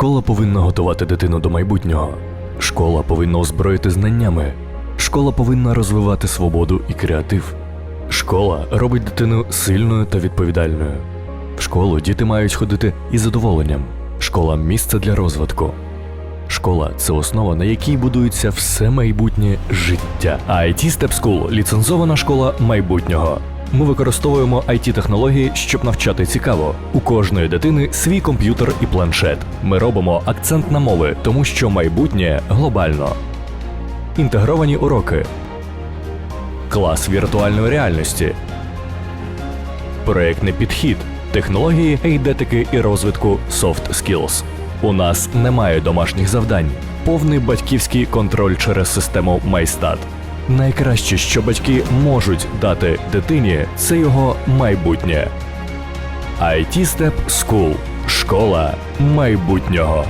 Школа повинна готувати дитину до майбутнього. Школа повинна озброїти знаннями. Школа повинна розвивати свободу і креатив. Школа робить дитину сильною та відповідальною. В школу діти мають ходити із задоволенням. Школа місце для розвитку. Школа це основа, на якій будується все майбутнє життя. IT Step School – ліцензована школа майбутнього. Ми використовуємо it технології, щоб навчати цікаво. У кожної дитини свій комп'ютер і планшет. Ми робимо акцент на мови, тому що майбутнє глобально. Інтегровані уроки. Клас віртуальної реальності. Проєктний підхід, технології, ейдетики і розвитку soft skills. У нас немає домашніх завдань, повний батьківський контроль через систему MyStat. Найкраще, що батьки можуть дати дитині, це його майбутнє. IT Step School – школа майбутнього.